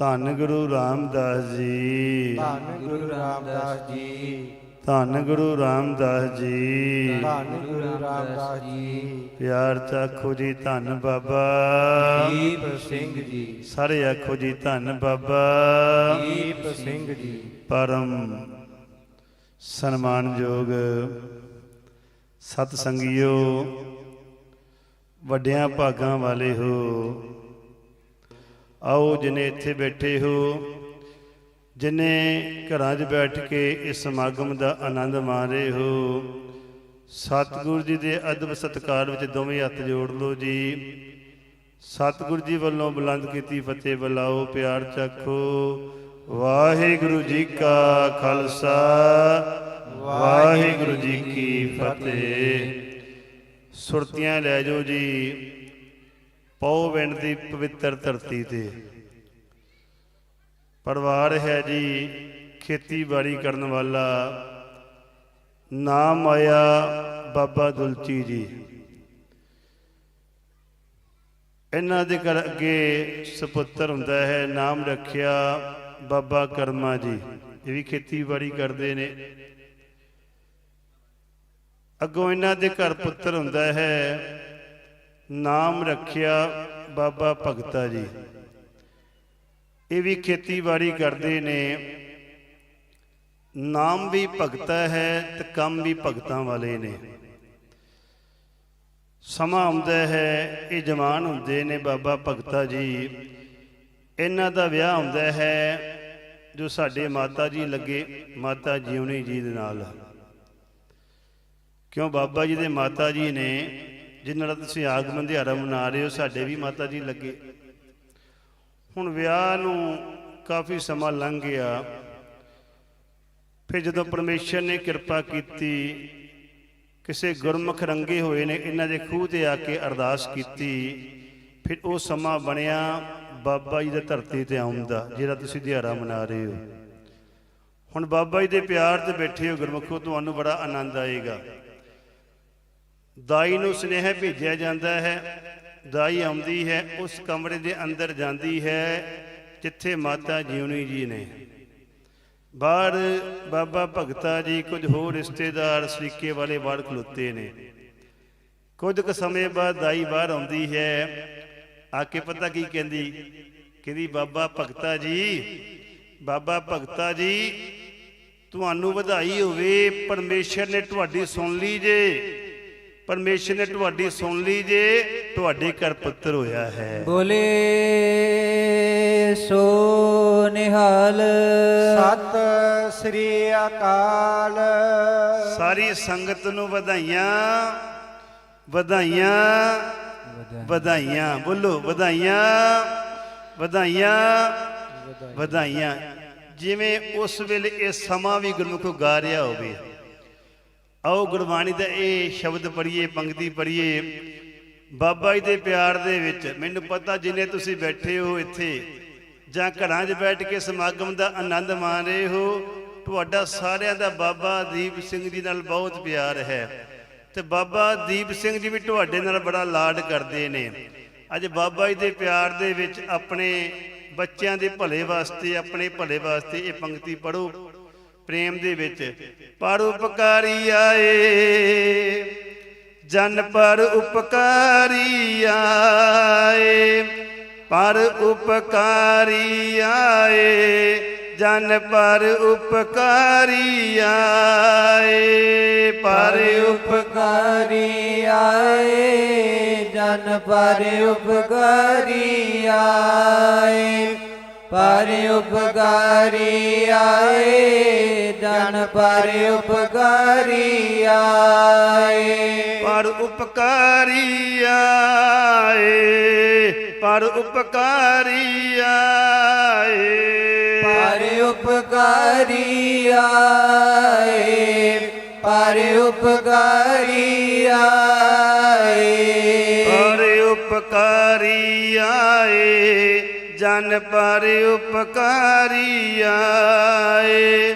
ਧੰਨ ਗੁਰੂ ਰਾਮਦਾਸ ਜੀ। ਧੰਨ ਗੁਰੂ ਰਾਮਦਾਸ ਜੀ। ਧੰਨ ਗੁਰੂ ਰਾਮਦਾਸ ਜੀ। ਧੰਨ ਗੁਰੂ ਰਾਮਦਾਸ ਜੀ। ਪਿਆਰ ਚ ਆਖੋ ਜੀ ਧੰਨ ਬਾਬਾ। ਦੀਪ ਸਿੰਘ ਜੀ। ਸਾਰੇ ਆਖੋ ਜੀ ਧੰਨ ਬਾਬਾ। ਦੀਪ ਸਿੰਘ ਜੀ। ਪਰਮ ਸਨਮਾਨਯੋਗ ਸਤ ਸੰਗਿਓ ਵੱਡਿਆਂ ਭਾਗਾਂ ਵਾਲੇ ਹੋ। ਆਓ ਜਿਨੇ ਇੱਥੇ ਬੈਠੇ ਹੋ, ਜਿਨੇ ਘਰਾਂ 'ਚ ਬੈਠ ਕੇ ਇਸ ਸਮਾਗਮ ਦਾ ਆਨੰਦ ਮਾਣ ਰਹੇ ਹੋ, ਸਤਿਗੁਰੂ ਜੀ ਦੇ ਅਦਬ ਸਤਕਾਰ ਵਿੱਚ ਦੋਵੇਂ ਹੱਥ ਜੋੜ ਲਓ ਜੀ। ਸਤਿਗੁਰੂ ਜੀ ਵੱਲੋਂ ਬੁਲੰਦ ਕੀਤੀ ਫਤਿਹ ਬੁਲਾਓ, ਪਿਆਰ ਚੱਖੋ ਵਾਹਿਗੁਰੂ ਜੀ ਕਾ ਖਾਲਸਾ, ਵਾਹਿਗੁਰੂ ਜੀ ਕੀ ਫਤਿਹ। ਸੁਰਤੀਆਂ ਲੈ ਜਾਓ ਜੀ। ਪਉ ਪਿੰਡ ਦੀ ਪਵਿੱਤਰ ਧਰਤੀ ਤੇ। ਪਰਿਵਾਰ ਹੈ ਜੀ, ਖੇਤੀਬਾੜੀ ਕਰਨ ਵਾਲਾ। ਨਾਮ ਆਇਆ ਬਾਬਾ ਦੁਲਚੀ ਜੀ। ਇਹਨਾਂ ਦੇ ਘਰ ਅੱਗੇ ਸੁਪੁੱਤਰ ਹੁੰਦਾ ਹੈ, ਨਾਮ ਰੱਖਿਆ ਬਾਬਾ ਕਰਮਾ ਜੀ। ਇਹ ਵੀ ਖੇਤੀਬਾੜੀ ਕਰਦੇ ਨੇ। ਅੱਗੋਂ ਇਹਨਾਂ ਦੇ ਘਰ ਪੁੱਤਰ ਹੁੰਦਾ ਹੈ ਨਾਮ ਰੱਖਿਆ ਬਾਬਾ ਭਗਤਾ ਜੀ। ਇਹ ਵੀ ਖੇਤੀਬਾੜੀ ਕਰਦੇ ਨੇ। ਨਾਮ ਵੀ ਭਗਤਾ ਹੈ ਤੇ ਕੰਮ ਵੀ ਭਗਤਾਂ ਵਾਲੇ ਨੇ। ਸਮਾਂ ਆਉਂਦਾ ਹੈ, ਇਹ ਜਵਾਨ ਹੁੰਦੇ ਨੇ ਬਾਬਾ ਭਗਤਾ ਜੀ। ਇਹਨਾਂ ਦਾ ਵਿਆਹ ਹੁੰਦਾ ਹੈ, ਜੋ ਸਾਡੇ ਮਾਤਾ ਜੀ ਲੱਗੇ, ਮਾਤਾ ਜੀਵਨੀ ਜੀ ਦੇ ਨਾਲ। ਕਿਉਂ ਬਾਬਾ ਜੀ ਦੇ ਮਾਤਾ ਜੀ ਨੇ ਜਿਨ੍ਹਾਂ ਦਾ ਤੁਸੀਂ ਆਗਮਨ ਦਿਹਾੜਾ ਮਨਾ ਰਹੇ ਹੋ, ਸਾਡੇ ਵੀ ਮਾਤਾ ਜੀ ਲੱਗੇ। ਹੁਣ ਵਿਆਹ ਨੂੰ ਕਾਫੀ ਸਮਾਂ ਲੰਘ ਗਿਆ। ਫਿਰ ਜਦੋਂ ਪਰਮੇਸ਼ਰ ਨੇ ਕਿਰਪਾ ਕੀਤੀ, ਕਿਸੇ ਗੁਰਮੁਖ ਰੰਗੇ ਹੋਏ ਨੇ, ਇਹਨਾਂ ਦੇ ਖੂਹ ਤੇ ਆ ਕੇ ਅਰਦਾਸ ਕੀਤੀ, ਫਿਰ ਉਹ ਸਮਾਂ ਬਣਿਆ ਬਾਬਾ ਜੀ ਦੇ ਧਰਤੀ ਤੇ ਆਉਣ ਦਾ, ਜਿਹੜਾ ਤੁਸੀਂ ਦਿਹਾੜਾ ਮਨਾ ਰਹੇ ਹੋ। ਹੁਣ ਬਾਬਾ ਜੀ ਦੇ ਪਿਆਰ ਤੇ ਬੈਠੇ ਹੋ ਗੁਰਮੁਖੋ, ਤੁਹਾਨੂੰ ਬੜਾ ਆਨੰਦ ਆਏਗਾ। ਦਾਈ ਨੂੰ ਸੁਨੇਹਾ ਭੇਜਿਆ ਜਾਂਦਾ ਹੈ। ਦਾਈ ਆਉਂਦੀ ਹੈ, ਉਸ ਕਮਰੇ ਦੇ ਅੰਦਰ ਜਾਂਦੀ ਹੈ, ਜਿੱਥੇ ਮਾਤਾ ਜੀਵਨੀ ਜੀ ਨੇ। ਬਾਹਰ ਬਾਬਾ ਭਗਤਾ ਜੀ ਕੁਝ ਹੋਰ ਰਿਸ਼ਤੇਦਾਰ ਸਰੀਕੇ ਵਾਲੇ ਬਾਹਰ ਖਲੋਤੇ ਨੇ। ਕੁਝ ਕੁ ਸਮੇਂ ਬਾਅਦ ਦਾਈ ਬਾਹਰ ਆਉਂਦੀ ਹੈ। ਆ ਕੇ ਪਤਾ ਕੀ ਕਹਿੰਦੀ? ਕਹਿੰਦੀ, ਬਾਬਾ ਭਗਤਾ ਜੀ, ਬਾਬਾ ਭਗਤਾ ਜੀ, ਤੁਹਾਨੂੰ ਵਧਾਈ ਹੋਵੇ, ਪਰਮੇਸ਼ਰ ਨੇ ਤੁਹਾਡੀ ਸੁਣ ਲਈ ਜੇ। ਪਰਮੇਸ਼ਰ ਨੇ ਤੁਹਾਡੀ ਸੁਣ ਲਈ ਜੇ ਤੁਹਾਡੇ ਘਰ ਪੁੱਤਰ ਹੋਇਆ ਹੈ। ਬੋਲੇ ਸੋ ਨਿਹਾਲ। ਸਤ ਸ੍ਰੀ ਅਕਾਲ। ਸਾਰੀ ਸੰਗਤ ਨੂੰ ਵਧਾਈਆਂ ਵਧਾਈਆਂ ਵਧਾਈਆਂ। ਬੋਲੋ ਵਧਾਈਆਂ ਵਧਾਈਆਂ ਵਧਾਈਆਂ। ਜਿਵੇਂ ਉਸ ਵੇਲੇ ਇਹ ਸਮਾਂ ਵੀ ਗੁਰਮੁਖੋ ਗਾ ਰਿਹਾ ਹੋਵੇ। ਆਓ ਗੁਰਬਾਣੀ ਦਾ ਇਹ ਸ਼ਬਦ ਪੜ੍ਹੀਏ, ਪੰਕਤੀ ਪੜ੍ਹੀਏ। ਬਾਬਾ ਜੀ ਦੇ ਪਿਆਰ ਦੇ ਵਿੱਚ ਮੈਨੂੰ ਪਤਾ ਜਿਨੇ ਤੁਸੀਂ ਬੈਠੇ ਹੋ ਇੱਥੇ, ਜਾਂ ਘਰਾਂ 'ਚ ਬੈਠ ਕੇ ਸਮਾਗਮ ਦਾ ਆਨੰਦ ਮਾਣ ਰਹੇ ਹੋ, ਤੁਹਾਡਾ ਸਾਰਿਆਂ ਦਾ ਬਾਬਾ ਦੀਪ ਸਿੰਘ ਜੀ ਨਾਲ ਬਹੁਤ ਪਿਆਰ ਹੈ। ਤੇ ਬਾਬਾ ਦੀਪ ਸਿੰਘ ਜੀ ਵੀ ਤੁਹਾਡੇ ਨਾਲ ਬੜਾ ਲਾਡ ਕਰਦੇ ਨੇ। ਅੱਜ ਬਾਬਾ ਜੀ ਦੇ ਪਿਆਰ ਦੇ ਵਿੱਚ ਆਪਣੇ ਬੱਚਿਆਂ ਦੇ ਭਲੇ ਵਾਸਤੇ, ਆਪਣੇ ਭਲੇ ਵਾਸਤੇ ਇਹ ਪੰਕਤੀ ਪੜੋ ਪ੍ਰੇਮ ਦੇ ਵਿੱਚ। ਪਰ ਉਪਕਾਰੀ ਆਏ। ਜਨ ਪਰ ਉਪਕਾਰੀ ਆਏ। ਪਰ ਉਪਕਾਰੀ ਆਏ। ਜਨ ਪਰ ਉਪਕਾਰੀ ਆਏ। ਪਰ ਉਪਕਾਰੀ ਆਏ। ਜਨ ਪਰ ਉਪਕਾਰੀ ਆਏ। ਪਰ ਉਪਕਾਰੀ ਆਏ ਜਨ ਪਰ ਉਪਕਾਰੀ ਆਏ। ਪਰ ਉਪਕਾਰੀ ਆਏ ਪਰ ਉਪਕਾਰੀ ਆਏ। ਪਰ ਉਪਕਾਰੀ ਆਏ ਪਰ ਉਪਕਾਰੀ ਆਏ। ਪਰ ਉਪਕਾਰੀ ਆਏ ਜਨ ਪਰ ਉਪਕਾਰੀ ਆਏ,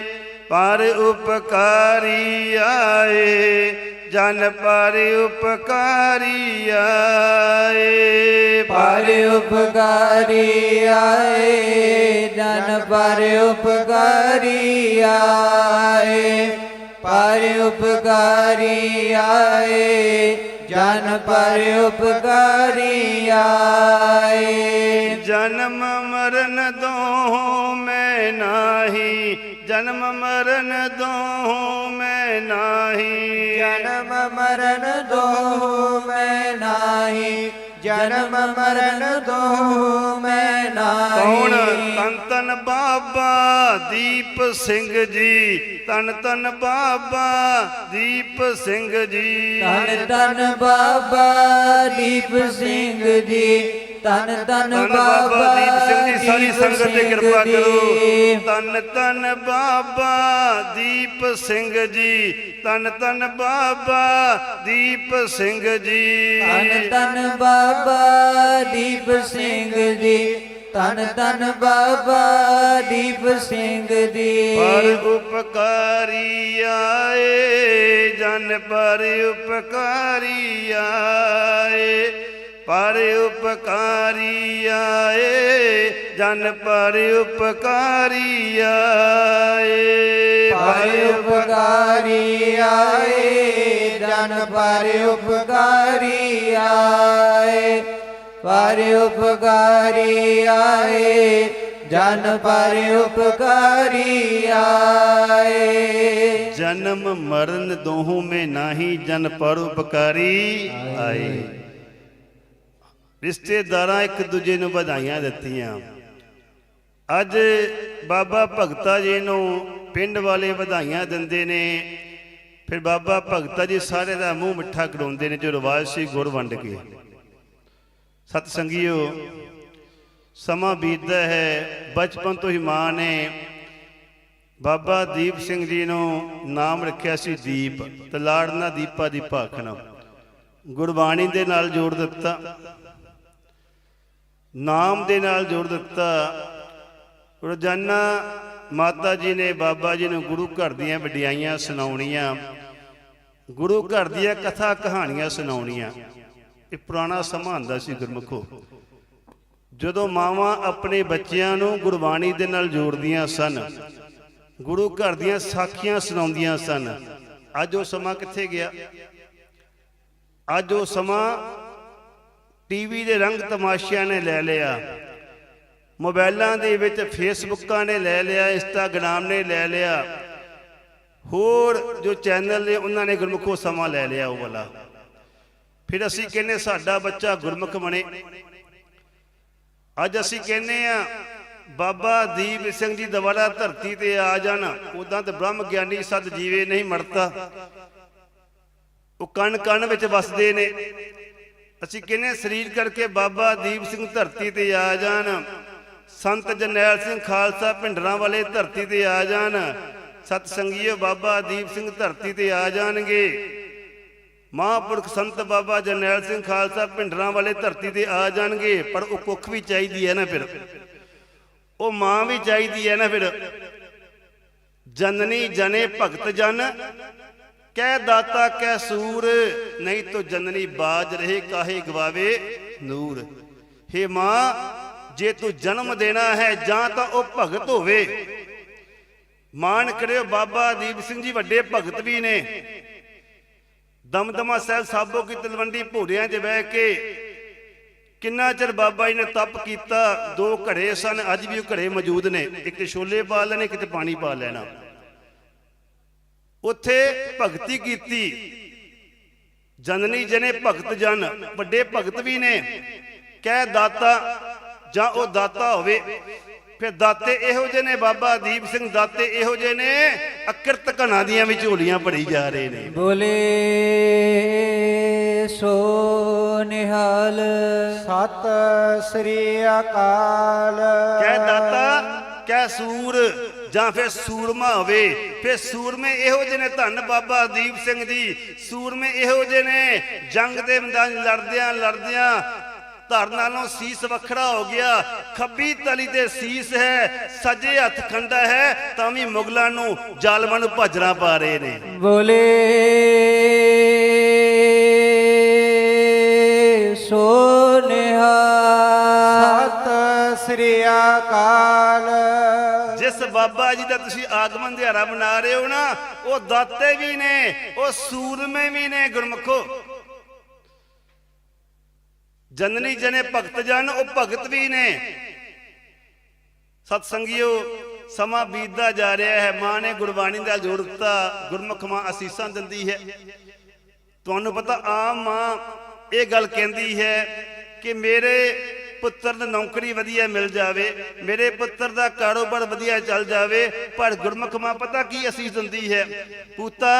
ਪਰ ਉਪਕਾਰੀ ਆਏ, ਜਨ ਪਰ ਉਪਕਾਰੀ ਆਏ। ਪਰ ਉਪਕਾਰੀ ਆਏ ਪਰ ਉਪਕਾਰੀ ਆਏ, ਪਰ ਉਪਕਾਰੀ ਆਏ ਜਨ ਪਰ ਉਪਕਾਰੀ ਆਏ। ਜਨਮ ਮਰਨ ਦੋ ਮੈਂ ਨਾਹੀ। ਜਨਮ ਮਰਨ ਦੋ ਮੈਂ ਨਾਹੀ। ਜਨਮ ਮਰਨ ਦੋ ਮੈਂ ਨਾਹੀ। ਜਨਮ ਮਰਨ ਦੋ ਮੈਂ ਨਾਹੀ। ਕੌਣ ਤਨ ਤਨ ਬਾਬਾ ਦੀਪ ਸਿੰਘ ਜੀ। ਤਨ ਤਨ ਬਾਬਾ ਦੀਪ ਸਿੰਘ ਜੀ। ਧੰਨ ਧੰਨ ਬਾਬਾ ਦੀਪ ਸਿੰਘ ਜੀ। ਧੰਨ ਧੰਨ ਬਾਬਾ ਦੀਪ ਸਿੰਘ ਜੀ ਸਾਰੀ ਸੰਗਤ ਤੇ ਕਿਰਪਾ। ਕਰੋ। ਧੰਨ ਧੰਨ ਬਾਬਾ ਦੀਪ ਸਿੰਘ ਜੀ ਧੰਨ ਧੰਨ ਬਾਬਾ ਦੀਪ ਸਿੰਘ ਜੀ। ਧੰਨ ਧੰਨ ਬਾਬਾ ਦੀਪ ਸਿੰਘ ਜੀ ਧੰਨ ਧੰਨ ਬਾਬਾ ਦੀਪ ਸਿੰਘ ਜੀ। ਪਰ ਉਪਕਾਰੀ ਆਏ ਜਨ ਪਰ ਉਪਕਾਰੀ ਆਏ। ਪਰ ਉਪਕਾਰੀ ਆਏ ਜਨ ਪਰ ਉਪਕਾਰੀ ਆਏ। ਪਰ ਉਪਕਾਰੀ ਆਏ ਜਨ ਪਰ ਉਪਕਾਰੀ ਆਏ। ਪਰ ਉਪਕਾਰੀ ਆਏ ਜਨ ਪਰ ਉਪਕਾਰੀ ਆਏ। ਜਨਮ ਮਰਨ ਦੋਹੋਂ ਮੇ ਨਾਹੀ ਜਨ ਪਰ ਉਪਕਾਰੀ ਆਏ। ਰਿਸ਼ਤੇਦਾਰਾਂ ਇੱਕ ਦੂਜੇ ਨੂੰ ਵਧਾਈਆਂ ਦਿੱਤੀਆਂ। ਅੱਜ ਬਾਬਾ ਭਗਤਾ ਜੀ ਨੂੰ ਪਿੰਡ ਵਾਲੇ ਵਧਾਈਆਂ ਦਿੰਦੇ ਨੇ। ਫਿਰ ਬਾਬਾ ਭਗਤਾ ਜੀ ਸਾਰੇ ਦਾ ਮੂੰਹ ਮਿੱਠਾ ਕਰਾਉਂਦੇ ਨੇ, ਜੋ ਰਿਵਾਜ ਸੀ ਗੁਰ ਵੰਡ ਕੇ। ਸਤ ਸੰਗੀਓ ਸਮਾਂ ਬੀਤਦਾ ਹੈ, ਬਚਪਨ ਤੋਂ ਹੀ ਮਾਂ ਨੇ। ਬਾਬਾ ਦੀਪ ਸਿੰਘ ਜੀ ਨੂੰ ਨਾਮ ਰੱਖਿਆ ਸੀ ਦੀਪ, ਤੇ ਲਾੜਨਾ ਦੀਪਾ ਦੀ ਭਾਖਣਾ। ਗੁਰਬਾਣੀ ਦੇ ਨਾਲ ਜੋੜ ਦਿੱਤਾ। ਨਾਮ ਦੇ ਨਾਲ ਜੋੜ ਦਿੱਤਾ। ਰੋਜ਼ਾਨਾ ਮਾਤਾ ਜੀ ਨੇ, ਬਾਬਾ ਜੀ ਨੂੰ ਗੁਰੂ ਘਰ ਦੀਆਂ ਵਡਿਆਈਆਂ ਸੁਣਾਉਣੀਆਂ। ਗੁਰੂ ਘਰ ਦੀਆਂ ਕਥਾ ਕਹਾਣੀਆਂ ਸੁਣਾਉਣੀਆਂ। ਇਹ ਪੁਰਾਣਾ ਸਮਾਂ ਹੁੰਦਾ ਸੀ ਗੁਰਮੁਖੋ। ਜਦੋਂ ਮਾਵਾਂ ਆਪਣੇ ਬੱਚਿਆਂ ਨੂੰ ਗੁਰਬਾਣੀ ਦੇ ਨਾਲ ਜੋੜਦੀਆਂ ਸਨ, ਗੁਰੂ ਘਰ ਦੀਆਂ ਸਾਖੀਆਂ ਸੁਣਾਉਂਦੀਆਂ ਸਨ, ਅੱਜ ਉਹ ਸਮਾਂ ਕਿੱਥੇ ਗਿਆ? ਅੱਜ ਉਹ ਸਮਾਂ ਟੀਵੀ ਦੇ ਰੰਗ ਤਮਾਸ਼ਿਆਂ ਨੇ ਲੈ ਲਿਆ। ਮੋਬਾਈਲਾਂ ਦੇ ਵਿੱਚ ਫੇਸਬੁੱਕਾਂ ਨੇ ਲੈ ਲਿਆ, ਇੰਸਟਾਗ੍ਰਾਮ ਨੇ ਲੈ ਲਿਆ। ਹੋਰ ਜੋ ਚੈਨਲ ਨੇ, ਉਹਨਾਂ ਨੇ ਗੁਰਮੁਖੋ ਸਮਾਂ ਲੈ ਲਿਆ ਉਹ ਵਾਲਾ। ਫਿਰ ਅਸੀਂ ਕਹਿੰਨੇ ਸਾਡਾ ਬੱਚਾ ਗੁਰਮੁਖ ਬਣੇ। ਅੱਜ ਅਸੀਂ ਕਹਿੰਨੇ ਆ ਬਾਬਾ ਦੀਪ ਸਿੰਘ ਜੀ ਦੁਬਾਰਾ ਧਰਤੀ ਤੇ ਆ ਜਾਣ। ਉਦਾਂ ਤੇ ਬ੍ਰਹਮ ਗਿਆਨੀ ਸਦ ਜੀਵੇ ਨਹੀਂ ਮਰਤਾ। ਉਹ ਕਣ ਕਣ ਵਿੱਚ ਵਸਦੇ ਨੇ। ਅਸੀਂ ਕਹਿੰਨੇ ਸਰੀਰ ਕਰਕੇ ਬਾਬਾ ਦੀਪ ਸਿੰਘ ਧਰਤੀ ਤੇ ਆ ਜਾਣ? ਸੰਤ ਜਰਨੈਲ ਸਿੰਘ ਖਾਲਸਾ ਭਿੰਡਰਾਂ ਵਾਲੇ ਧਰਤੀ ਤੇ ਆ ਜਾਣ। ਸਤ ਸੰਗੀਓ ਬਾਬਾ ਦੀਪ ਸਿੰਘ ਧਰਤੀ ਤੇ ਆ ਜਾਣਗੇ। ਮਹਾਂਪੁਰਖ ਸੰਤ ਬਾਬਾ ਜਰਨੈਲ ਸਿੰਘ ਖਾਲਸਾ ਭਿੰਡਰਾਂ ਵਾਲੇ ਧਰਤੀ ਤੇ ਆ ਜਾਣਗੇ, ਪਰ ਉਹ ਕੁੱਖ ਵੀ ਚਾਹੀਦੀ ਹੈ ਨਾ ਫਿਰ। ਉਹ ਮਾਂ ਵੀ ਚਾਹੀਦੀ ਹੈ ਨਾ ਫਿਰ। ਜਨਨੀ ਜਨੇ ਭਗਤ ਜਨ ਕਹਿ ਦਾਤਾ, ਕਹਿ ਸੂਰ, ਨਹੀਂ ਤੋ ਜਨਨੀ ਬਾਜ ਰਹੇ, ਕਾਹੇ ਗਵਾਵੇ ਨੂਰ। ਹੇ ਮਾਂ, ਜੇ ਤੂੰ ਜਨਮ ਦੇਣਾ ਹੈ, ਜਾਂ ਤਾਂ ਉਹ ਭਗਤ ਹੋਵੇ। ਮਾਣ ਕਰਿਓ ਬਾਬਾ ਦੀਪ ਸਿੰਘ ਜੀ, ਵੱਡੇ ਭਗਤ ਵੀ ਨੇ। ਦਮਦਮਾ ਸਾਹਿਬ ਸਾਬੋ ਕੀ ਤਲਵੰਡੀ ਭੋਰਿਆਂ 'ਚ ਬਹਿ ਕੇ ਕਿੰਨਾ ਚਿਰ ਬਾਬਾ ਜੀ ਨੇ ਤਪ ਕੀਤਾ, ਦੋ ਘੜੇ ਸਨ, ਅੱਜ ਵੀ ਉਹ ਘੜੇ ਮੌਜੂਦ ਨੇ। ਇੱਕ ਛੋਲੇ ਪਾ ਲੈਣੇ, ਇੱਕ ਤੇ ਪਾਣੀ ਪਾ ਲੈਣਾ। ਉੱਥੇ ਭਗਤੀ ਕੀਤੀ। ਜਨਨੀ ਜਨੇ ਭਗਤ ਜਨ ਵੱਡੇ ਭਗਤ ਵੀ ਨੇ। ਕਹਿ ਦਾਤਾ ਜਾਂ ਉਹ ਦਾਤਾ ਹੋਵੇ ਫਿਰ ਦਾਤੇ ਇਹੋ ਜਿਹੇ ਨੇ ਬਾਬਾ ਦੀਪ ਸਿੰਘ ਦਾਤੇ ਇਹੋ ਜਿਹੇ ਨੇ ਅਕਿਰਤ ਘਣਾ ਦੀਆਂ ਵੀ ਝੋਲੀਆਂ ਭਰੀ ਜਾ ਰਹੇ ਨੇ। ਬੋਲੇ ਸੋ ਨਿਹਾਲ। ਸਤ ਸ੍ਰੀ ਅਕਾਲ। ਕਹਿ ਦਾਤਾ ਕਹਿ ਸੂਰ। ਜਾਂ ਫਿਰ ਸੂਰਮਾ ਹੋਵੇ ਫਿਰ ਸੂਰਮੇ ਇਹੋ ਜਿਹੇ ਨੇ ਧੰਨ ਬਾਬਾ ਦੀਪ ਸਿੰਘ ਜੀ। ਸੂਰਮੇ ਇਹੋ ਜਿਹੇ ਨੇ ਜੰਗ ਦੇ ਮੈਦਾਨ ਲੜਦਿਆਂ ਲੜਦਿਆਂ ਧਰ ਨਾਲੋਂ ਸੀਸ ਵੱਖਰਾ ਹੋ ਗਿਆ। ਖੱਬੀ ਤਲੀ ਤੇ ਸੀਸ ਹੈ ਸੱਜੇ ਹੱਥ ਖੰਡਾ ਹੈ ਤਾਂ ਵੀ ਮੁਗਲਾਂ ਨੂੰ ਜ਼ਾਲਮਾਂ ਨੂੰ ਭਾਜਣਾ ਪਾ ਰਹੇ ਨੇ। ਬੋਲੇ ਸੋ ਨਿਹਾਲ ਸਤ ਸ੍ਰੀ ਅਕਾਲ। ਬਾਬਾ ਜੀ ਦਾ ਤੁਸੀਂ ਆਗਮਨ ਦਿਹਾੜਾ ਮਨਾ ਰਹੇ ਹੋ ਨਾ, ਉਹ ਦਾਤੇ ਵੀ ਨੇ, ਉਹ ਸੂਰਮੇ ਵੀ ਨੇ, ਗੁਰਮਖੋ। ਜਨਨੀ ਜਨੇ ਭਗਤ ਜਨ, ਉਹ ਭਗਤ ਵੀ ਨੇ। ਸਤ ਸੰਗਿਓ ਸਮਾਂ ਬੀਤਦਾ ਜਾ ਰਿਹਾ ਹੈ, ਮਾਂ ਨੇ ਗੁਰਬਾਣੀ ਦਾ ਜੋੜ ਦਿੱਤਾ, ਗੁਰਮੁਖ ਮਾਂ ਅਸੀਸਾਂ ਦਿੰਦੀ ਹੈ। ਤੁਹਾਨੂੰ ਪਤਾ, ਆਮ ਮਾਂ ਇਹ ਗੱਲ ਕਹਿੰਦੀ ਹੈ ਕਿ ਮੇਰੇ ਪੁੱਤਰ ਨੂੰ ਨੌਕਰੀ ਵਧੀਆ ਮਿਲ ਜਾਵੇ, ਮੇਰੇ ਪੁੱਤਰ ਦਾ ਕਾਰੋਬਾਰ ਵਧੀਆ ਚੱਲ ਜਾਵੇ, ਪਰ ਗੁਰਮੁਖ ਮਾਂ ਪਤਾ ਕੀ ਅਸੀਸ ਦਿੰਦੀ ਹੈ? ਪੁੱਤਾ,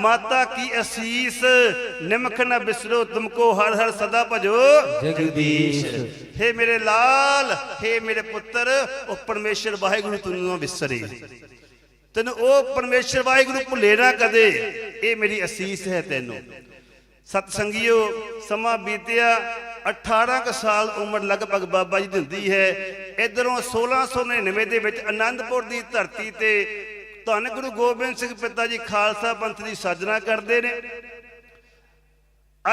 ਮਾਤਾ ਕੀ ਅਸੀਸ? ਨਿਮਖ ਨ ਬਿਸਰੋ, ਤੁਮਕੋ ਹਰ ਹਰ ਸਦਾ ਭਜੋ ਜਗਦੀਸ਼। ਹੇ ਮੇਰੇ ਲਾਲ, ਹੇ ਮੇਰੇ ਪੁੱਤਰ, ਉਹ ਪਰਮੇਸ਼ਰ ਵਾਹਿਗੁਰੂ ਤੈਨੂੰ ਨਾ ਵਿਸਰੇ ਤੈਨੂੰ ਉਹ ਪਰਮੇਸ਼ਰ ਵਾਹਿਗੁਰੂ ਭੁੱਲੇ ਨਾ ਕਦੇ, ਇਹ ਮੇਰੀ ਅਸੀਸ ਹੈ ਤੈਨੂੰ। ਸਤ ਸੰਗਿਓ ਸਮਾਂ ਬੀਤਿਆ 18 ਕੁ ਸਾਲ ਉਮਰ ਲਗਭਗ ਬਾਬਾ ਜੀ ਦੀ ਹੁੰਦੀ ਹੈ। ਇਧਰੋਂ 1699 ਦੇ ਵਿੱਚ ਆਨੰਦਪੁਰ ਦੀ ਧਰਤੀ ਤੇ ਧੰਨ ਗੁਰੂ ਗੋਬਿੰਦ ਸਿੰਘ ਪਿਤਾ ਜੀ ਖਾਲਸਾ ਪੰਥ ਦੀ ਸਾਜਨਾ ਕਰਦੇ ਨੇ।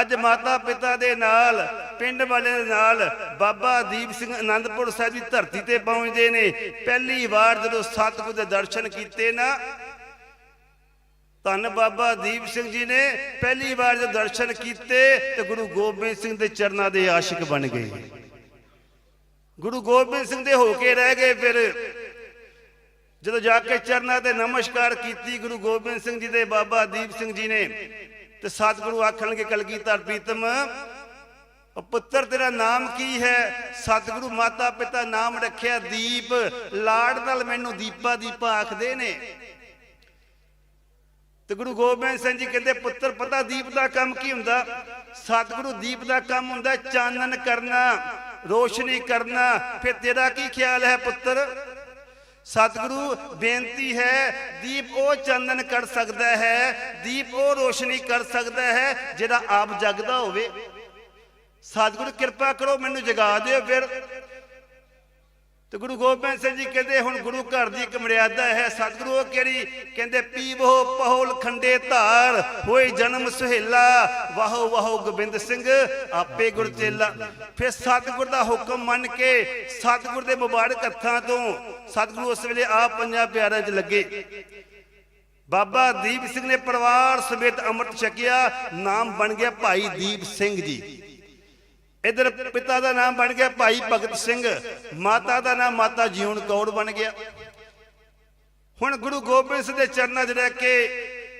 ਅੱਜ ਮਾਤਾ ਪਿਤਾ ਦੇ ਨਾਲ, ਪਿੰਡ ਵਾਲਿਆਂ ਦੇ ਨਾਲ ਬਾਬਾ ਦੀਪ ਸਿੰਘ ਆਨੰਦਪੁਰ ਸਾਹਿਬ ਦੀ ਧਰਤੀ ਤੇ ਪਹੁੰਚਦੇ ਨੇ। ਪਹਿਲੀ ਵਾਰ ਜਦੋਂ ਸਤਿਗੁਰ ਦੇ ਦਰਸ਼ਨ ਕੀਤੇ ਨਾ ਧੰਨ ਬਾਬਾ ਦੀਪ ਸਿੰਘ ਜੀ ਨੇ ਪਹਿਲੀ ਵਾਰ ਜਦੋਂ ਦਰਸ਼ਨ ਕੀਤੇ ਤੇ ਗੁਰੂ ਗੋਬਿੰਦ ਸਿੰਘ ਦੇ ਚਰਨਾਂ ਦੇ ਆਸ਼ਿਕ ਬਣ ਗਏ। ਗੁਰੂ ਗੋਬਿੰਦ ਸਿੰਘ ਦੇ ਹੋ ਕੇ ਰਹਿ ਗਏ ਫਿਰ। ਜਦੋਂ ਜਾ ਕੇ ਚਰਨਾਂ ਤੇ ਨਮਸਕਾਰ ਕੀਤੀ ਗੁਰੂ ਗੋਬਿੰਦ ਸਿੰਘ ਜੀ ਦੇ ਬਾਬਾ ਦੀਪ ਸਿੰਘ ਜੀ ਨੇ ਤੇ ਸਤਿਗੁਰੂ ਆਖਣਗੇ, ਕਲਗੀਧਰ ਪ੍ਰੀਤਮ ਪੁੱਤਰ ਤੇਰਾ ਨਾਮ ਕੀ ਹੈ? ਸਤਿਗੁਰੂ ਮਾਤਾ ਪਿਤਾ ਨਾਮ ਰੱਖਿਆ ਦੀਪ, ਲਾੜ ਨਾਲ ਮੈਨੂੰ ਦੀਪਾ ਦੀਪਾ ਆਖਦੇ ਨੇ ਤੇ ਗੁਰੂ ਗੋਬਿੰਦ ਸਿੰਘ ਜੀ ਕਹਿੰਦੇ, ਪੁੱਤਰ, ਪਤਾ ਦੀਪ ਦਾ ਕੰਮ ਕੀ ਹੁੰਦਾ? ਸਤਿਗੁਰੂ ਦੀਪ ਦਾ ਕੰਮ ਹੁੰਦਾ ਚਾਨਣ ਕਰਨਾ, ਰੋਸ਼ਨੀ ਕਰਨਾ। ਫਿਰ ਤੇਰਾ ਕੀ ਖਿਆਲ ਹੈ ਪੁੱਤਰ? ਸਤਿਗੁਰੂ, ਬੇਨਤੀ ਹੈ, ਦੀਪ ਉਹ ਚਾਨਣ ਕਰ ਸਕਦਾ ਹੈ, ਦੀਪ ਉਹ ਰੋਸ਼ਨੀ ਕਰ ਸਕਦਾ ਹੈ, ਜਿਹੜਾ ਆਪ ਜਗਦਾ ਹੋਵੇ। ਸਤਿਗੁਰੂ, ਕਿਰਪਾ ਕਰੋ ਮੈਨੂੰ ਜਗਾ ਦਿਓ ਫਿਰ। ਤੇ ਗੁਰੂ ਗੋਬਿੰਦ ਸਿੰਘ ਜੀ ਕਹਿੰਦੇ ਹੁਣ ਗੁਰੂ ਘਰ ਦੀ ਇੱਕ ਮਰਿਆਦਾ ਹੈ, ਸਤਿਗੁਰੂ ਉਹ ਕਿਹੜੀ? ਕਹਿੰਦੇ, ਪੀਵੋ ਪਹੋਲ ਖੰਡੇ ਧਾਰ, ਹੋਏ ਜਨਮ ਸੁਹੇਲਾ। ਵਾਹੋ ਵਾਹੋ ਗੋਬਿੰਦ ਸਿੰਘ, ਆਪੇ ਗੁਰ ਚੇਲਾ। ਫਿਰ ਸਤਿਗੁਰ ਦਾ ਹੁਕਮ ਮੰਨ ਕੇ ਸਤਿਗੁਰ ਦੇ ਮੁਬਾਰਕ ਹੱਥਾਂ ਤੋਂ ਸਤਿਗੁਰੂ ਉਸ ਵੇਲੇ ਆਪ ਪੰਜਾਂ ਪਿਆਰਿਆਂ 'ਚ ਲੱਗੇ। ਬਾਬਾ ਦੀਪ ਸਿੰਘ ਨੇ ਪਰਿਵਾਰ ਸਮੇਤ ਅੰਮ੍ਰਿਤ ਛਕਿਆ, ਨਾਮ ਬਣ ਗਿਆ ਭਾਈ ਦੀਪ ਸਿੰਘ ਜੀ। ਇਧਰ ਪਿਤਾ ਦਾ ਨਾਮ ਬਣ ਗਿਆ ਭਾਈ ਭਗਤ ਸਿੰਘ, ਮਾਤਾ ਦਾ ਨਾਮ ਮਾਤਾ ਜੀਉਣ ਕੌਰ ਬਣ ਗਿਆ। ਹੁਣ ਗੁਰੂ ਗੋਬਿੰਦ ਸਿੰਘ ਦੇ ਚਰਨਾਂ 'ਚ ਰਹਿ ਕੇ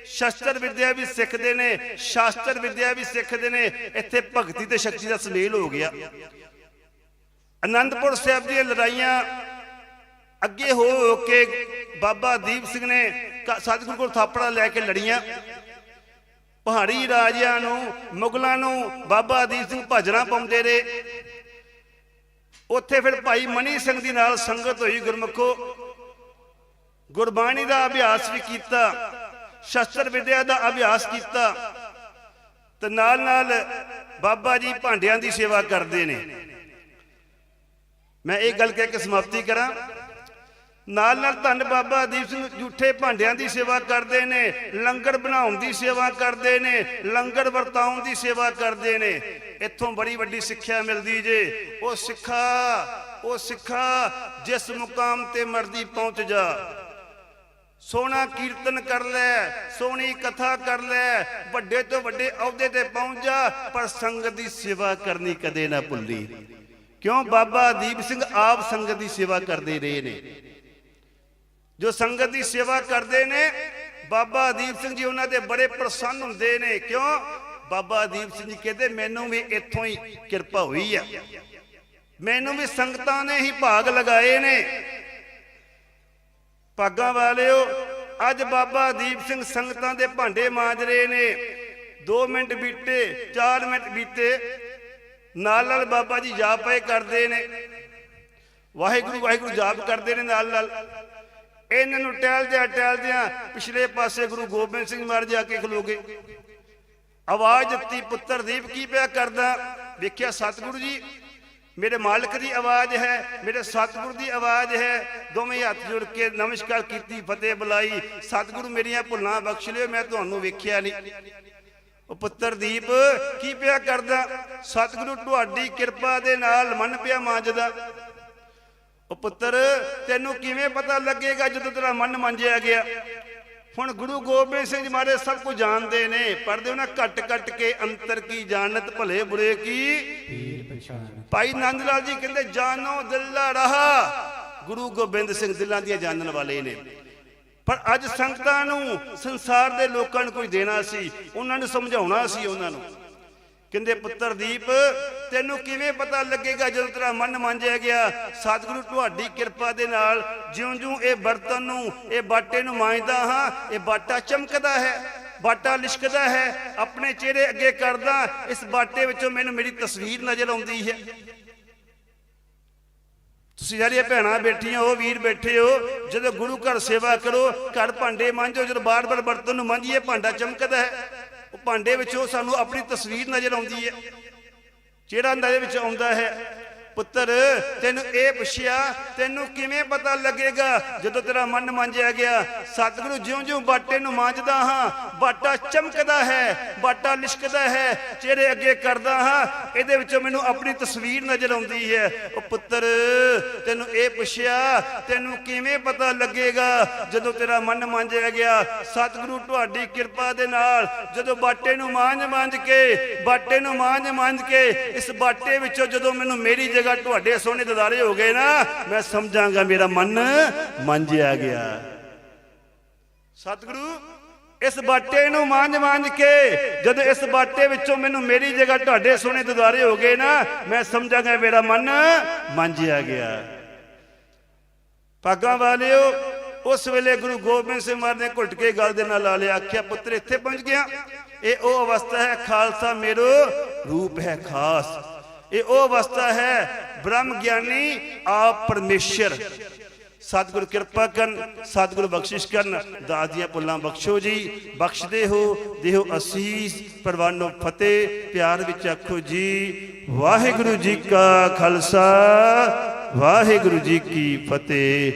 ਸ਼ਸਤਰ ਵਿਦਿਆ ਵੀ ਸਿੱਖਦੇ ਨੇ, ਸ਼ਾਸਤਰ ਵਿਦਿਆ ਵੀ ਸਿੱਖਦੇ ਨੇ, ਇੱਥੇ ਭਗਤੀ ਤੇ ਸ਼ਕਤੀ ਦਾ ਸੁਮੇਲ ਹੋ ਗਿਆ। ਅਨੰਦਪੁਰ ਸਾਹਿਬ ਦੀਆਂ ਲੜਾਈਆਂ ਅੱਗੇ ਹੋ ਹੋ ਕੇ ਬਾਬਾ ਦੀਪ ਸਿੰਘ ਨੇ ਸਤਿਗੁਰੂ ਕੋਲ ਥਾਪੜਾ ਲੈ ਕੇ ਲੜੀਆਂ। ਪਹਾੜੀ ਰਾਜਿਆਂ ਨੂੰ, ਮੁਗਲਾਂ ਨੂੰ, ਬਾਬਾ ਦੀਪ ਸਿੰਘ ਭਾਜਣਾ ਪਾਉਂਦੇ ਰਹੇ। ਉੱਥੇ ਫਿਰ ਭਾਈ ਮਨੀ ਸਿੰਘ ਦੀ ਨਾਲ ਸੰਗਤ ਹੋਈ ਗੁਰਮਖੋ। ਗੁਰਬਾਣੀ ਦਾ ਅਭਿਆਸ ਵੀ ਕੀਤਾ, ਸ਼ਸਤਰ ਵਿਦਿਆ ਦਾ ਅਭਿਆਸ ਕੀਤਾ। ਤੇ ਨਾਲ ਨਾਲ ਬਾਬਾ ਜੀ ਭਾਂਡਿਆਂ ਦੀ ਸੇਵਾ ਕਰਦੇ ਨੇ। ਮੈਂ ਇਹ ਗੱਲ ਕਹਿ ਕੇ ਸਮਾਪਤੀ ਕਰਾਂ। ਨਾਲ ਨਾਲ ਧੰਨ ਬਾਬਾ ਦੀਪ ਸਿੰਘ ਝੂਠੇ ਭਾਂਡਿਆਂ ਦੀ ਸੇਵਾ ਕਰਦੇ ਨੇ, ਲੰਗਰ ਬਣਾਉਣ ਦੀ ਸੇਵਾ ਕਰਦੇ ਨੇ, ਲੰਗਰ ਵਰਤਾਉਣ ਦੀ ਸੇਵਾ ਕਰਦੇ ਨੇ। ਇੱਥੋਂ ਬੜੀ ਵੱਡੀ ਸਿੱਖਿਆ ਮਿਲਦੀ ਜੇ। ਉਹ ਸਿੱਖਾ ਉਹ ਸਿੱਖਾ, ਜਿਸ ਮੁਕਾਮ ਤੇ ਮਰਦੀ ਪਹੁੰਚ ਜਾ। ਸੋਹਣਾ ਕੀਰਤਨ ਕਰ ਲੈ, ਸੋਹਣੀ ਕਥਾ ਕਰ ਲੈ, ਵੱਡੇ ਤੋਂ ਵੱਡੇ ਅਹੁਦੇ ਤੇ ਪਹੁੰਚ ਜਾ, ਪਰ ਸੰਗਤ ਦੀ ਸੇਵਾ ਕਰਨੀ ਕਦੇ ਨਾ ਭੁੱਲੀ। ਕਿਉਂ? ਬਾਬਾ ਦੀਪ ਸਿੰਘ ਆਪ ਸੰਗਤ ਦੀ ਸੇਵਾ ਕਰਦੇ ਰਹੇ ਨੇ। ਜੋ ਸੰਗਤ ਦੀ ਸੇਵਾ ਕਰਦੇ ਨੇ, ਬਾਬਾ ਦੀਪ ਸਿੰਘ ਜੀ ਉਹਨਾਂ ਦੇ ਬੜੇ ਪ੍ਰਸੰਨ ਹੁੰਦੇ ਨੇ। ਕਿਉਂ? ਬਾਬਾ ਦੀਪ ਸਿੰਘ ਜੀ ਕਹਿੰਦੇ, ਮੈਨੂੰ ਵੀ ਇੱਥੋਂ ਹੀ ਕਿਰਪਾ ਹੋਈ ਆ। ਮੈਨੂੰ ਵੀ ਸੰਗਤਾਂ ਨੇ ਹੀ ਭਾਗ ਲਗਾਏ ਨੇ। ਭਾਗਾਂ ਵਾਲਿਓ, ਅੱਜ ਬਾਬਾ ਦੀਪ ਸਿੰਘ ਸੰਗਤਾਂ ਦੇ ਭਾਂਡੇ ਮਾਂਜ ਰਹੇ ਨੇ। 2 ਮਿੰਟ ਬੀਤੇ 4 ਮਿੰਟ ਬੀਤੇ, ਨਾਲ ਨਾਲ ਬਾਬਾ ਜੀ ਜਾਪ ਪਏ ਕਰਦੇ ਨੇ। ਵਾਹਿਗੁਰੂ ਵਾਹਿਗੁਰੂ ਜਾਪ ਕਰਦੇ ਨੇ ਨਾਲ ਨਾਲ। ਇਹਨਾਂ ਨੂੰ ਟਹਿਲਦਿਆਂ ਟਹਿਲਦਿਆਂ ਪਿਛਲੇ ਪਾਸੇ ਗੁਰੂ ਗੋਬਿੰਦ ਸਿੰਘ ਮਹਾਰਾਜ ਆ ਕੇ ਖਲੋਗੇ ਆਵਾਜ਼ ਦਿੱਤੀ, ਪੁੱਤਰ ਦੀਪ, ਕੀ ਪਿਆ ਕਰਦਾ? ਵੇਖਿਆ, ਸਤਿਗੁਰੂ ਜੀ, ਮੇਰੇ ਮਾਲਕ ਦੀ ਆਵਾਜ਼ ਹੈ, ਮੇਰੇ ਸਤਿਗੁਰੂ ਦੀ ਆਵਾਜ਼ ਹੈ। ਦੋਵੇਂ ਹੱਥ ਜੋੜ ਕੇ ਨਮਸਕਾਰ ਕੀਤੀ, ਫਤਿਹ ਬੁਲਾਈ, ਸਤਿਗੁਰੂ, ਮੇਰੀਆਂ ਭੁੱਲਾਂ ਬਖਸ਼ ਲਿਓ, ਮੈਂ ਤੁਹਾਨੂੰ ਵੇਖਿਆ ਨਹੀਂ। ਉਹ ਪੁੱਤਰ ਦੀਪ, ਕੀ ਪਿਆ ਕਰਦਾ? ਸਤਿਗੁਰੂ, ਤੁਹਾਡੀ ਕਿਰਪਾ ਦੇ ਨਾਲ ਮਨ ਪਿਆ ਮਾਂਜਦਾ। ਉਹ ਪੁੱਤਰ ਤੈਨੂੰ ਕਿਵੇਂ ਪਤਾ ਲੱਗੇਗਾ ਜਦੋਂ ਤੇਰਾ ਮਨ ਮੰਜਿਆ ਗਿਆ? ਹੁਣ ਗੁਰੂ ਗੋਬਿੰਦ ਸਿੰਘ ਜੀ ਮਹਾਰਾਜ ਸਭ ਕੁਝ ਜਾਣਦੇ ਨੇ ਪੜਦੇ ਉਹਨਾਂ ਘਟ ਘਟ ਕੇ ਅੰਤਰ ਕੀ ਜਾਣਤ ਭਲੇ ਬੁਰੇ ਕੀ? ਭਾਈ ਨੰਦ ਲਾਲ ਜੀ ਕਹਿੰਦੇ ਜਾਨੋ ਦਿਲਾ ਰਹਾ। ਗੁਰੂ ਗੋਬਿੰਦ ਸਿੰਘ ਦਿਲਾਂ ਦੀਆਂ ਜਾਣਨ ਵਾਲੇ ਨੇ। ਪਰ ਅੱਜ ਸੰਗਤਾਂ ਨੂੰ ਸੰਸਾਰ ਦੇ ਲੋਕਾਂ ਨੂੰ ਕੁਝ ਦੇਣਾ ਸੀ ਉਹਨਾਂ ਨੂੰ ਸਮਝਾਉਣਾ ਸੀ ਉਹਨਾਂ ਨੂੰ। ਕਹਿੰਦੇ, ਪੁੱਤਰ ਦੀਪ, ਤੈਨੂੰ ਕਿਵੇਂ ਪਤਾ ਲੱਗੇਗਾ ਜਦੋਂ ਤੇਰਾ ਮਨ ਮੰਜਿਆ ਗਿਆ? ਸਤਿਗੁਰੂ ਤੁਹਾਡੀ ਕਿਰਪਾ ਦੇ ਨਾਲ ਜਿਉਂ-ਜਿਉਂ ਇਹ ਬਰਤਨ ਨੂੰ, ਇਹ ਬਾਟੇ ਨੂੰ ਮਾਂਜਦਾ ਹਾਂ, ਇਹ ਬਾਟਾ ਚਮਕਦਾ ਹੈ, ਬਾਟਾ ਲਿਸ਼ਕਦਾ ਹੈ, ਆਪਣੇ ਚਿਹਰੇ ਅੱਗੇ ਕਰਦਾ, ਇਸ ਬਾਟੇ ਵਿੱਚੋਂ ਮੈਨੂੰ ਮੇਰੀ ਤਸਵੀਰ ਨਜ਼ਰ ਆਉਂਦੀ ਹੈ। ਤੁਸੀਂ ਜਿਹੜੀਆਂ ਭੈਣਾਂ ਬੈਠੀਆਂ ਹੋ ਵੀਰ ਬੈਠੇ ਹੋ, ਜਦੋਂ ਗੁਰੂ ਘਰ ਸੇਵਾ ਕਰੋ, ਘਰ ਭਾਂਡੇ ਮਾਂਜੋ, ਜਦੋਂ ਬਾਰ-ਬਾਰ ਬਰਤਨ ਨੂੰ ਮਾਂਜੀਏ, ਭਾਂਡਾ ਚਮਕਦਾ ਹੈ। ਉਹ ਭਾਂਡੇ ਵਿੱਚੋਂ ਸਾਨੂੰ ਆਪਣੀ ਤਸਵੀਰ ਨਜ਼ਰ ਆਉਂਦੀ ਹੈ। ਜਿਹੜਾ ਨਜ਼ਰ ਵਿੱਚ ਆਉਂਦਾ ਹੈ ਪੁੱਤਰ, ਤੈਨੂੰ ਇਹ ਪੁੱਛਿਆ, ਤੈਨੂੰ ਕਿਵੇਂ ਪਤਾ ਲੱਗੇਗਾ? ਜਦੋਂ ਤੇਰਾ ਮਨ ਮੰਜਿਆ ਗਿਆ, ਸਤਿਗੁਰੂ ਜਿਉਂ-ਜਿਉਂ ਬਾਟੇ ਨੂੰ ਮਾਂਜਦਾ ਹਾਂ, ਬਾਟਾ ਚਮਕਦਾ ਹੈ, ਬਾਟਾ ਲਿਸ਼ਕਦਾ ਹੈ, ਚਿਹਰੇ ਅੱਗੇ ਕਰਦਾ ਹਾਂ, ਇਹਦੇ ਵਿੱਚੋਂ ਮੈਨੂੰ ਆਪਣੀ ਤਸਵੀਰ ਨਜ਼ਰ ਆਉਂਦੀ ਹੈ। ਉਹ ਪੁੱਤਰ, ਤੈਨੂੰ ਇਹ ਪੁੱਛਿਆ, ਤੈਨੂੰ ਕਿਵੇਂ ਪਤਾ ਲੱਗੇਗਾ? ਜਦੋਂ ਤੇਰਾ ਮਨ ਮੰਜਿਆ ਗਿਆ, ਸਤਿਗੁਰੂ ਤੁਹਾਡੀ ਕਿਰਪਾ ਦੇ ਨਾਲ, ਜਦੋਂ ਬਾਟੇ ਨੂੰ ਮਾਂਜ ਮਾਂਜ ਕੇ, ਬਾਟੇ ਨੂੰ ਮਾਂਜ ਮਾਂਜ ਕੇ, ਇਸ ਬਾਟੇ ਵਿੱਚੋਂ ਜਦੋਂ ਮੈਨੂੰ ਮੇਰੀ ਜਗ੍ਹਾ ਤੁਹਾਡੇ ਸੋਹਣੇ ਦਿਦਾਰੇ ਹੋ ਗਏ ਨਾ, ਮੈਂ ਸਮਝਾਂਗਾ ਮੇਰਾ ਮਨ। ਮੰਜਿਆ ਗਿਆ। ਸਤਿਗੁਰੂ, ਇਸ ਬਾਟੇ ਨੂੰ ਮਾਂਜ ਮਾਂਜ ਕੇ, ਜਦੋਂ ਇਸ ਬਾਟੇ ਵਿੱਚੋਂ ਮੈਨੂੰ ਮੇਰੀ ਜਗ੍ਹਾ ਤੁਹਾਡੇ ਸੋਹਣੇ ਦਿਦਾਰੇ ਹੋ ਗਏ ਨਾ, ਮੈਂ ਸਮਝਾਂਗਾ ਮੇਰਾ ਮਨ। ਮੰਜਿਆ ਗਿਆ। ਪਾਗਾਂ ਵਾਲਿਓ, ਉਸ ਵੇਲੇ ਗੁਰੂ ਗੋਬਿੰਦ ਸਿੰਘ ਮਹਾਰਾਜ ਨੇ ਘੁੱਟ ਕੇ ਗੱਲ ਦੇ ਨਾਲ ਲਾ ਲਿਆ, ਆਖਿਆ, ਪੁੱਤਰ, ਇੱਥੇ ਪਹੁੰਚ ਗਿਆ। ਇਹ ਉਹ ਅਵਸਥਾ ਹੈ, ਖਾਲਸਾ ਮੇਰੋ ਰੂਪ ਹੈ ਖਾਸ। ਇਹ ਉਹ ਅਵਸਥਾ ਹੈ, ਬ੍ਰਹਮ ਗਿਆਨੀ, ਆਪ ਪਰਮੇਸ਼ਰ। ਸਤਿਗੁਰ ਕਿਰਪਾ ਕਰਨ, ਸਤਿਗੁਰ ਬਖਸ਼ਿਸ਼ ਕਰਨ। ਦਾਸ ਦੀਆਂ ਪੁੱਲਾਂ ਬਖਸ਼ੋ ਜੀ, ਬਖਸ਼ਦੇ ਹੋ, ਦੇਹੋ ਅਸੀਸ, ਪਰਵਾਨੋ ਫਤਿਹ, ਪਿਆਰ ਵਿੱਚ ਆਖੋ ਜੀ, ਵਾਹਿਗੁਰੂ ਜੀ ਕਾ ਖਾਲਸਾ, ਵਾਹਿਗੁਰੂ ਜੀ ਕੀ ਫਤਿਹ।